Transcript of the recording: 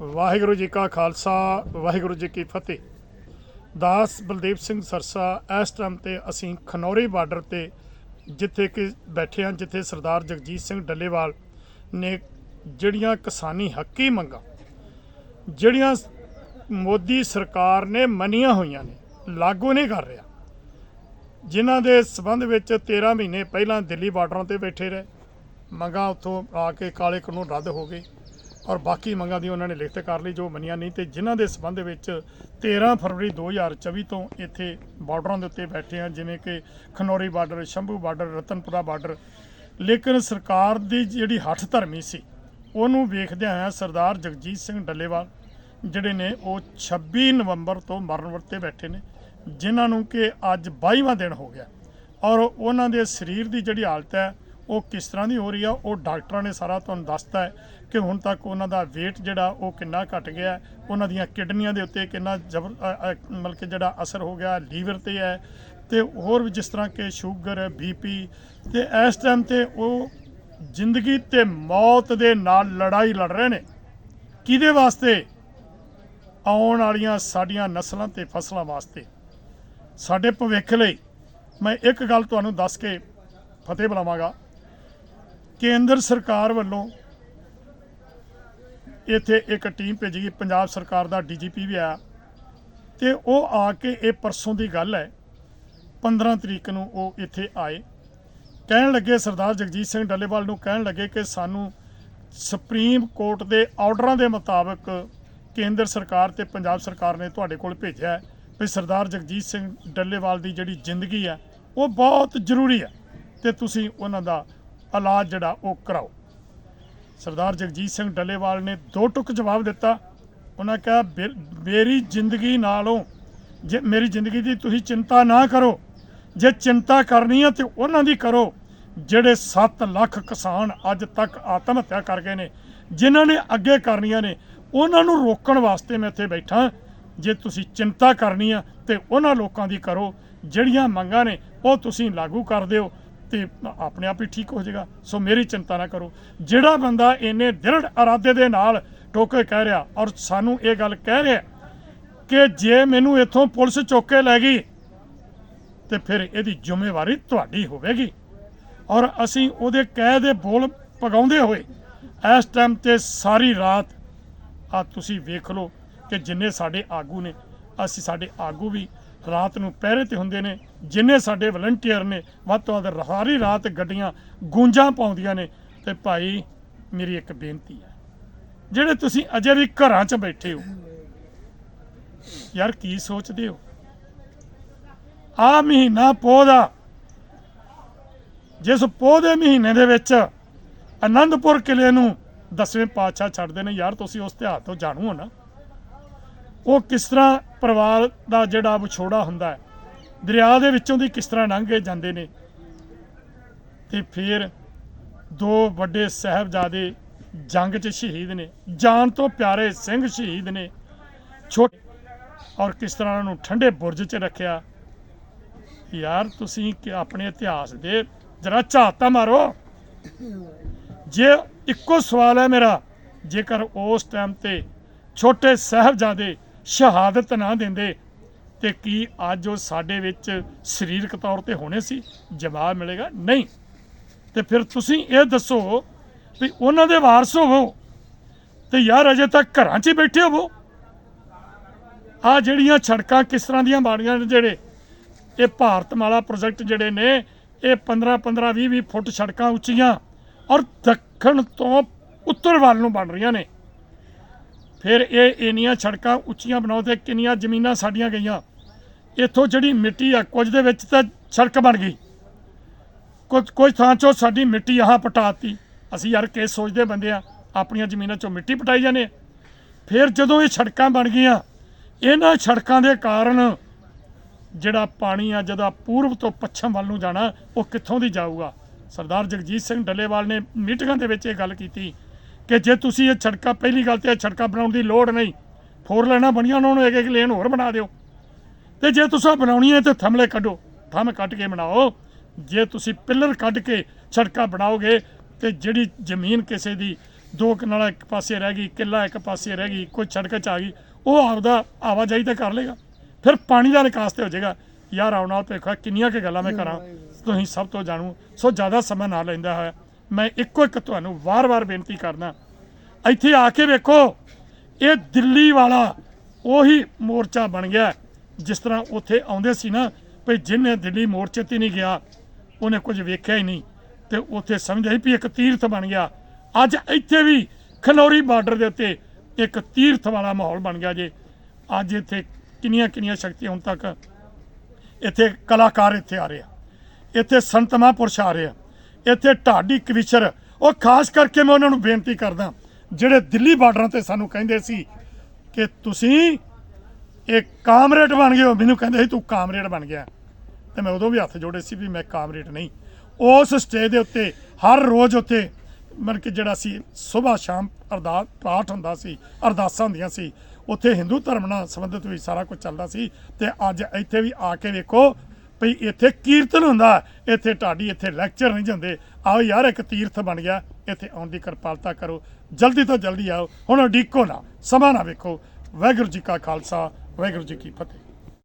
ਵਾਹਿਗੁਰੂ ਜੀ ਕਾ ਖਾਲਸਾ, ਵਾਹਿਗੁਰੂ ਜੀ ਕੀ ਫਤਿਹ। ਦਾਸ ਬਲਦੇਵ ਸਿੰਘ ਸਰਸਾ ਇਸ ਟਾਈਮ ਤੇ ਅਸੀਂ ਖਨੌਰੀ ਬਾਰਡਰ ਤੇ ਜਿੱਥੇ ਕਿ ਬੈਠੇ ਹਾਂ, ਜਿੱਥੇ ਸਰਦਾਰ ਜਗਜੀਤ ਸਿੰਘ ਡੱਲੇਵਾਲ ਨੇ ਜਿਹੜੀਆਂ ਕਿਸਾਨੀ ਹੱਕੀ ਮੰਗਾਂ, ਜਿਹੜੀਆਂ ਮੋਦੀ ਸਰਕਾਰ ਨੇ ਮੰਨੀਆਂ ਹੋਈਆਂ ਨੇ, ਲਾਗੂ ਨਹੀਂ ਕਰ ਰਿਹਾ। ਜਿਨ੍ਹਾਂ ਦੇ ਸਬੰਧ ਵਿੱਚ 13 ਮਹੀਨੇ ਪਹਿਲਾਂ ਦਿੱਲੀ ਬਾਰਡਰਾਂ ਤੇ ਬੈਠੇ ਰਹੇ, ਮੰਗਾਂ ਉੱਥੋਂ ਆ ਕੇ ਕਾਲੇ ਕਾਨੂੰਨ ਰੱਦ ਹੋ ਗਏ। ਔਰ ਬਾਕੀ ਮੰਗਾਂ ਦੀ ਉਹਨਾਂ ਨੇ ਲਿਖਤ ਕਰ ਲਈ ਜੋ ਮੰਨੀਆਂ ਨਹੀਂ ਤੇ ਜਿਨ੍ਹਾਂ ਦੇ ਸਬੰਧ ਵਿੱਚ 13 ਫਰਵਰੀ 2024 ਤੋਂ ਇੱਥੇ ਬਾਰਡਰਾਂ ਦੇ ਉੱਤੇ ਬੈਠੇ ਆ, ਜਿਵੇਂ ਕਿ Khanauri border, Shambhu border, Ratanpura border. ਲੇਕਿਨ ਸਰਕਾਰ ਦੀ ਜਿਹੜੀ ਹੱਠ ਧਰਮੀ ਸੀ, ਉਹਨੂੰ ਵੇਖਦਿਆਂ ਹੋਇਆਂ ਸਰਦਾਰ ਜਗਜੀਤ ਸਿੰਘ ਡੱਲੇਵਾਲ ਜਿਹੜੇ ਨੇ, ਉਹ 26 ਨਵੰਬਰ ਤੋਂ ਮਰਨ ਵਰਤੇ ਬੈਠੇ ਨੇ, ਜਿਨ੍ਹਾਂ ਨੂੰ ਕਿ ਅੱਜ 22ਵਾਂ ਦਿਨ ਹੋ ਗਿਆ। ਔਰ ਉਹਨਾਂ ਦੇ ਸਰੀਰ ਦੀ ਜਿਹੜੀ ਹਾਲਤ ਹੈ ਉਹ ਕਿਸ ਤਰ੍ਹਾਂ ਦੀ ਹੋ ਰਹੀ ਆ, ਉਹ ਡਾਕਟਰਾਂ ਨੇ ਸਾਰਾ ਤੁਹਾਨੂੰ ਦੱਸਤਾ ਹੈ ਕਿ ਹੁਣ ਤੱਕ ਉਹਨਾਂ ਦਾ weight ਜਿਹੜਾ, ਉਹ ਕਿੰਨਾ ਘਟ ਗਿਆ ਉਹਨਾਂ ਦੀਆਂ ਕਿਡਨੀਆਂ ਦੇ ਉੱਤੇ ਕਿੰਨਾ ਜ਼ਬਰ ਮਤਲਬ ਕਿ ਜਿਹੜਾ ਅਸਰ ਹੋ ਗਿਆ, ਲੀਵਰ ਤੇ ਹੈ, ਤੇ ਹੋਰ ਵੀ ਜਿਸ ਤਰ੍ਹਾਂ ਕਿ ਸ਼ੂਗਰ ਬੀਪੀ ਤੇ ਇਸ ਟਾਈਮ ਤੇ ਉਹ ਜ਼ਿੰਦਗੀ ਤੇ ਮੌਤ ਦੇ ਨਾਲ ਲੜਾਈ ਲੜ ਰਹੇ ਨੇ। ਕਿਹਦੇ ਵਾਸਤੇ? ਆਉਣ ਵਾਲੀਆਂ ਸਾਡੀਆਂ ਨਸਲਾਂ ਤੇ ਫਸਲਾਂ ਵਾਸਤੇ। ਸਾਡੇ ਭਵਿੱਖ ਲਈ ਮੈਂ ਇੱਕ ਗੱਲ ਤੁਹਾਨੂੰ ਦੱਸ ਕੇ ਫਤਿਹ ਬੁਲਾਵਾਂਗਾ। ਕੇਂਦਰ ਸਰਕਾਰ ਵੱਲੋਂ ਇੱਥੇ ਇੱਕ ਟੀਮ ਭੇਜੀ ਗਈ, ਪੰਜਾਬ ਸਰਕਾਰ ਦਾ ਡੀਜੀਪੀ ਵੀ ਆਇਆ। ਤੇ ਉਹ ਆ ਕੇ ਇਹ ਪਰਸੋਂ ਦੀ ਗੱਲ ਹੈ 15 ਤਰੀਕ ਨੂੰ ਉਹ ਇੱਥੇ ਆਏ। ਕਹਿਣ ਲੱਗੇ ਸਰਦਾਰ ਜਗਜੀਤ ਸਿੰਘ ਡੱਲੇਵਾਲ ਨੂੰ ਕਹਿਣ ਲੱਗੇ ਕਿ ਸਾਨੂੰ ਸੁਪਰੀਮ ਕੋਰਟ ਦੇ ਆਰਡਰਾਂ ਦੇ ਮੁਤਾਬਕ ਕੇਂਦਰ ਸਰਕਾਰ ਤੇ ਪੰਜਾਬ ਸਰਕਾਰ ਨੇ ਤੁਹਾਡੇ ਕੋਲ ਭੇਜਿਆ ਵੀ ਸਰਦਾਰ ਜਗਜੀਤ ਸਿੰਘ ਡੱਲੇਵਾਲ ਦੀ ਜਿਹੜੀ ਜ਼ਿੰਦਗੀ ਹੈ, ਉਹ ਬਹੁਤ ਜ਼ਰੂਰੀ ਹੈ। ਤੇ ਤੁਸੀਂ ਉਹਨਾਂ ਦਾ ਇਲਾਜ ਜਿਹੜਾ ਉਹ ਕਰਾਓ। ਸਰਦਾਰ ਜਗਜੀਤ ਸਿੰਘ ਡੱਲੇਵਾਲ ਨੇ ਦੋ ਟੁਕ ਜਵਾਬ ਦਿੱਤਾ। ਉਹਨਾਂ ਕਿਹਾ, "ਬੇ- ਮੇਰੀ ਜ਼ਿੰਦਗੀ ਨਾਲੋਂ, ਜੇ ਮੇਰੀ ਜ਼ਿੰਦਗੀ ਦੀ ਤੁਸੀਂ ਚਿੰਤਾ ਨਾ ਕਰੋ, ਜੇ ਚਿੰਤਾ ਕਰਨੀ ਹੈ ਤੇ ਉਹਨਾਂ ਦੀ ਕਰੋ। ਜਿਹੜੇ 7 ਲੱਖ ਕਿਸਾਨ ਅੱਜ ਤੱਕ ਆਤਮ ਹੱਤਿਆ ਕਰ ਗਏ ਨੇ, ਜਿਨ੍ਹਾਂ ਨੇ ਅੱਗੇ ਕਰਨੀਆਂ ਨੇ, ਉਹਨਾਂ ਨੂੰ ਰੋਕਣ ਵਾਸਤੇ ਮੈਂ ਇੱਥੇ ਬੈਠਾ। ਜੇ ਤੁਸੀਂ ਚਿੰਤਾ ਕਰਨੀ ਆ ਤੇ ਉਹਨਾਂ ਲੋਕਾਂ ਦੀ ਕਰੋ। ਜਿਹੜੀਆਂ ਮੰਗਾਂ ਨੇ, ਉਹ ਤੁਸੀਂ ਲਾਗੂ ਕਰ ਦਿਓ। ਤੇ ਆਪਣੇ ਆਪ ਹੀ ਠੀਕ ਹੋ ਜਾਏਗਾ। ਸੋ ਮੇਰੀ ਚਿੰਤਾ ਨਾ ਕਰੋ। ਜਿਹੜਾ ਬੰਦਾ ਇੰਨੇ ਦ੍ਰਿੜ ਇਰਾਦੇ ਦੇ ਨਾਲ ਟੋਕੇ ਕਹਿ ਰਿਹਾ ਔਰ ਸਾਨੂੰ ਇਹ ਗੱਲ ਕਹਿ ਰਿਹਾ ਕਿ ਜੇ ਮੈਨੂੰ ਇੱਥੋਂ ਪੁਲਿਸ ਚੁੱਕ ਕੇ ਲੈ ਗਈ, ਤੇ ਫਿਰ ਇਹਦੀ ਜ਼ਿੰਮੇਵਾਰੀ ਤੁਹਾਡੀ ਹੋਵੇਗੀ। ਔਰ ਅਸੀਂ ਉਹਦੇ ਕਹਿ ਦੇ ਬੋਲ ਪਗਾਉਂਦੇ ਹੋਏ ਇਸ ਟਾਈਮ ਤੇ ਸਾਰੀ ਰਾਤ ਆ ਤੁਸੀਂ ਵੇਖ ਲਓ ਕਿ ਜਿੰਨੇ ਸਾਡੇ ਆਗੂ ਨੇ, ਅਸੀਂ ਸਾਡੇ ਆਗੂ ਵੀ ਰਾਤ ਨੂੰ ਪਹਿਰੇ ਤੇ ਹੁੰਦੇ ਨੇ, ਜਿੰਨੇ ਸਾਡੇ ਵਲੰਟੀਅਰ ਨੇ, ਵੱਧ ਤੋਂ ਵੱਧ ਸਾਰੀ ਰਾਤ ਗੱਡੀਆਂ ਗੂੰਜਾਂ ਪਾਉਂਦੀਆਂ ਨੇ। ਤੇ ਭਾਈ, ਮੇਰੀ ਇੱਕ ਬੇਨਤੀ ਹੈ, ਜਿਹੜੇ ਤੁਸੀਂ ਅਜੇ ਵੀ ਘਰਾਂ 'ਚ ਬੈਠੇ ਹੋ, ਯਾਰ ਕੀ ਸੋਚਦੇ ਹੋ? ਆ ਮਹੀਨਾ ਪੋਹ ਦਾ, ਜਿਸ ਪੋਹ ਮਹੀਨੇ ਦੇ ਵਿੱਚ ਆਨੰਦਪੁਰ ਕਿਲੇ ਨੂੰ ਦਸਵੇਂ ਪਾਤਸ਼ਾਹ ਛੱਡਦੇ ਨੇ, ਯਾਰ ਤੁਸੀਂ ਉਸ ਇਤਿਹਾਸ ਤੋਂ ਜਾਣੂ ਹੋ ਨਾ। ਉਹ ਕਿਸ ਤਰ੍ਹਾਂ ਪਰਿਵਾਰ ਦਾ ਜਿਹੜਾ ਵਿਛੋੜਾ ਹੁੰਦਾ ਹੈ, ਦਰਿਆ ਦੇ ਵਿੱਚੋਂ ਦੀ ਕਿਸ ਤਰ੍ਹਾਂ ਲੰਘ ਕੇ ਜਾਂਦੇ ਨੇ। ਤੇ ਫਿਰ ਦੋ ਵੱਡੇ ਸਾਹਿਬਜ਼ਾਦੇ ਜੰਗ 'ਚ ਸ਼ਹੀਦ ਨੇ, ਜਾਨ ਤੋਂ ਪਿਆਰੇ ਸਿੰਘ ਸ਼ਹੀਦ ਨੇ, ਛੋਟੇ ਔਰ ਕਿਸ ਤਰ੍ਹਾਂ ਉਹਨਾਂ ਨੂੰ ਠੰਡੇ ਬੁਰਜ 'ਚ ਰੱਖਿਆ। ਯਾਰ, ਤੁਸੀਂ ਕਿ ਆਪਣੇ ਇਤਿਹਾਸ ਦੇ ਜਰਾ ਝਾਤਾ ਮਾਰੋ। ਜੇ ਇੱਕੋ ਸਵਾਲ ਹੈ ਮੇਰਾ, ਜੇਕਰ ਉਸ ਟਾਈਮ ਤੇ ਛੋਟੇ ਸਾਹਿਬਜ਼ਾਦੇ ਸ਼ਹਾਦਤ ਨਾ ਦਿੰਦੇ ਤੇ ਕੀ ਅੱਜ ਉਹ ਸਾਡੇ ਵਿੱਚ ਸਰੀਰਕ ਤੌਰ ਤੇ ਹੋਣੇ ਸੀ? ਜਵਾਬ ਮਿਲੇਗਾ, ਨਹੀਂ। ਤੇ ਫਿਰ ਤੁਸੀਂ ਇਹ ਦੱਸੋ ਵੀ ਉਹਨਾਂ ਦੇ ਵਾਰਸ ਹੋਵੋ ਤੇ ਯਾਰ ਅਜੇ ਤੱਕ ਘਰਾਂ 'ਚ ਹੀ ਬੈਠੇ ਹੋਵੋ। ਆ ਜਿਹੜੀਆਂ ਸੜਕਾਂ ਕਿਸ ਤਰ੍ਹਾਂ ਦੀਆਂ ਬਣੀਆਂ ਨੇ ਜਿਹੜੇ, ਇਹ ਭਾਰਤਮਾਲਾ ਪ੍ਰੋਜੈਕਟ ਜਿਹੜੇ ਨੇ, ਇਹ 15 15 20 20 ਫੁੱਟ ਸੜਕਾਂ ਉੱਚੀਆਂ ਔਰ ਦੱਖਣ ਤੋਂ ਉੱਤਰ ਵੱਲ ਨੂੰ ਬਣ ਰਹੀਆਂ ਨੇ। ਫਿਰ ਇਹ ਇੰਨੀਆਂ ਸੜਕਾਂ ਉੱਚੀਆਂ ਬਣਾਉ ਤੇ ਕਿੰਨੀਆਂ ਜ਼ਮੀਨਾਂ ਸਾਡੀਆਂ ਗਈਆਂ। ਇੱਥੋਂ ਜਿਹੜੀ ਮਿੱਟੀ ਆ, ਕੁਝ ਦੇ ਵਿੱਚ ਤਾਂ ਸੜਕ ਬਣ ਗਈ। ਕੁਝ ਕੁਝ ਥਾਂ 'ਚੋਂ ਸਾਡੀ ਮਿੱਟੀ ਆਹ ਪਟਾਤੀ। ਅਸੀਂ ਯਾਰ ਕੇਸ ਸੋਚਦੇ ਬੰਦੇ ਆ, ਆਪਣੀਆਂ ਜ਼ਮੀਨਾਂ 'ਚੋਂ ਮਿੱਟੀ ਪਟਾਈ ਜਾਂਦੇ ਆ। ਫਿਰ ਜਦੋਂ ਇਹ ਸੜਕਾਂ ਬਣ ਗਈਆਂ, ਇਹਨਾਂ ਸੜਕਾਂ ਦੇ ਕਾਰਨ ਜਿਹੜਾ ਪਾਣੀ ਆ, ਜਿਹਦਾ ਪੂਰਬ ਤੋਂ ਪੱਛਮ ਵੱਲ ਨੂੰ ਜਾਣਾ, ਉਹ ਕਿੱਥੋਂ ਦੀ ਜਾਊਗਾ? ਸਰਦਾਰ ਜਗਜੀਤ ਸਿੰਘ ਡੱਲੇਵਾਲ ਨੇ ਮੀਟਿੰਗਾਂ ਦੇ ਵਿੱਚ ਇਹ ਗੱਲ ਕੀਤੀ। ਕਿ ਜੇ ਤੁਸੀਂ ਇਹ ਸੜਕਾਂ ਪਹਿਲੀ ਗੱਲ ਤੇ ਇਹ ਸੜਕਾਂ ਬਣਾਉਣ ਦੀ ਲੋੜ ਨਹੀਂ ਫੋਰ ਲੈਣਾ ਬਣੀਆਂ ਉਹਨਾਂ ਨੂੰ ਇੱਕ ਇੱਕ ਲੇਨ ਹੋਰ ਬਣਾ ਦਿਓ। ਤੇ ਜੇ ਤੁਸੀਂ ਬਣਾਉਣੀ ਹੈ ਤੇ ਥੰਮਲੇ ਕੱਢੋ ਥੰਮ ਕੱਢ ਕੇ ਬਣਾਓ। ਜੇ ਤੁਸੀਂ ਪਿੱਲਰ ਕੱਢ ਕੇ ਸੜਕਾਂ ਬਣਾਓਗੇ ਤੇ ਜਿਹੜੀ ਜ਼ਮੀਨ ਕਿਸੇ ਦੀ ਦੋ ਕਨਾਲਾ ਇੱਕ ਪਾਸੇ ਰਹਿ ਗਈ ਕਿੱਲਾ ਇੱਕ ਪਾਸੇ ਰਹਿ ਗਈ ਕੋਈ ਸੜਕ ਚ ਆ ਗਈ ਉਹ ਆਪਦਾ ਆਵਾਜਾਈ ਤਾਂ ਕਰ ਲੇਗਾ ਫਿਰ ਪਾਣੀ ਦਾ ਨਿਕਾਸ ਤੇ ਹੋ ਜਾਏਗਾ। ਯਾਰ ਆਉਣ ਭੇਖਾ ਕਿੰਨੀਆਂ ਕਿ ਗੱਲਾਂ ਮੈਂ ਕਰਾਂ ਤੁਸੀਂ ਸਭ ਤੋਂ ਜਾਣੂ ਸੋ ਜ਼ਿਆਦਾ ਸਮਾਂ ਨਾ ਲੈਂਦਾ ਹੋਇਆ। ਮੈਂ ਇੱਕੋ ਇੱਕ ਤੁਹਾਨੂੰ ਵਾਰ-ਵਾਰ ਬੇਨਤੀ ਕਰਦਾ ਇੱਥੇ ਆ ਕੇ ਵੇਖੋ, ਇਹ ਦਿੱਲੀ ਵਾਲਾ ਉਹੀ ਮੋਰਚਾ ਬਣ ਗਿਆ ਜਿਸ ਤਰ੍ਹਾਂ ਉੱਥੇ ਆਉਂਦੇ ਸੀ ਨਾ ਵੀ ਜਿਹਨੇ ਦਿੱਲੀ ਮੋਰਚੇ ਤੇ ਨਹੀਂ ਗਿਆ, ਉਹਨੇ ਕੁਝ ਵੇਖਿਆ ਹੀ ਨਹੀਂ। ਤੇ ਉੱਥੇ ਸਮਝਿਆ ਸੀ ਵੀ ਇੱਕ ਤੀਰਥ ਬਣ ਗਿਆ। ਅੱਜ ਇੱਥੇ ਵੀ ਖਨੌਰੀ ਬਾਰਡਰ ਦੇ ਉੱਤੇ ਇੱਕ ਤੀਰਥ ਵਾਲਾ ਮਾਹੌਲ ਬਣ ਗਿਆ ਜੇ। ਅੱਜ ਇੱਥੇ ਕਿੰਨੀਆਂ ਕਿੰਨੀਆਂ ਸ਼ਕਤੀਆਂ ਹੁਣ ਤੱਕ ਇੱਥੇ ਕਲਾਕਾਰ ਇੱਥੇ ਆ ਰਹੇ ਆ। ਇੱਥੇ ਸੰਤ ਪੁਰਸ਼ ਆ ਰਹੇ ਆ। ਇੱਥੇ ਢਾਡੀ ਕਵਿਸ਼ਰ, ਉਹ ਖਾਸ ਕਰਕੇ ਮੈਂ ਉਹਨਾਂ ਨੂੰ ਬੇਨਤੀ ਕਰਦਾ ਜਿਹੜੇ ਦਿੱਲੀ ਬਾਰਡਰਾਂ ਤੇ ਸਾਨੂੰ ਕਹਿੰਦੇ ਸੀ ਕਿ ਤੁਸੀਂ ਇਹ ਕਾਮਰੇਡ ਬਣ ਗਏ ਹੋ। ਮੈਨੂੰ ਕਹਿੰਦੇ ਸੀ, ਤੂੰ ਕਾਮਰੇਡ ਬਣ ਗਿਆ। ਤੇ ਮੈਂ ਉਦੋਂ ਵੀ ਹੱਥ ਜੋੜੇ ਸੀ ਵੀ ਮੈਂ ਕਾਮਰੇਡ ਨਹੀਂ। ਉਸ ਸਟੇਜ ਦੇ ਉੱਤੇ, ਹਰ ਰੋਜ਼ ਉੱਤੇ ਮਤਲਬ ਕਿ ਜਿਹੜਾ ਸੀ ਸਵੇਰ ਸ਼ਾਮ ਅਰਦਾਸ ਪਾਠ ਹੁੰਦਾ ਸੀ, ਅਰਦਾਸਾਂ ਹੁੰਦੀਆਂ ਸੀ। ਉੱਥੇ ਹਿੰਦੂ ਧਰਮ ਨਾਲ ਸੰਬੰਧਿਤ ਵੀ ਸਾਰਾ ਕੁਝ ਚੱਲਦਾ ਸੀ। ਤੇ ਅੱਜ ਇੱਥੇ ਵੀ ਆ ਕੇ ਵੇਖੋ ਭਈ ਇੱਥੇ ਕੀਰਤਨ ਹੁੰਦਾ, ਇੱਥੇ ਢਾਡੀ ਇੱਥੇ ਲੈਕਚਰ ਨਹੀਂ ਜਾਂਦੇ। ਆਓ ਯਾਰ, ਇੱਕ ਤੀਰਥ ਬਣ ਗਿਆ, ਇੱਥੇ ਆਉਣ ਦੀ ਕਿਰਪਾਲਤਾ ਕਰੋ। ਜਲਦੀ ਤੋਂ ਜਲਦੀ ਆਓ। ਹੁਣ ਉਡੀਕੋ ਨਾ, ਸਮਾਂ ਨਾ ਵੇਖੋ। ਵਾਹਿਗੁਰੂ ਜੀ ਕਾ ਖਾਲਸਾ, ਵਾਹਿਗੁਰੂ ਜੀ ਕੀ ਫਤਿਹ।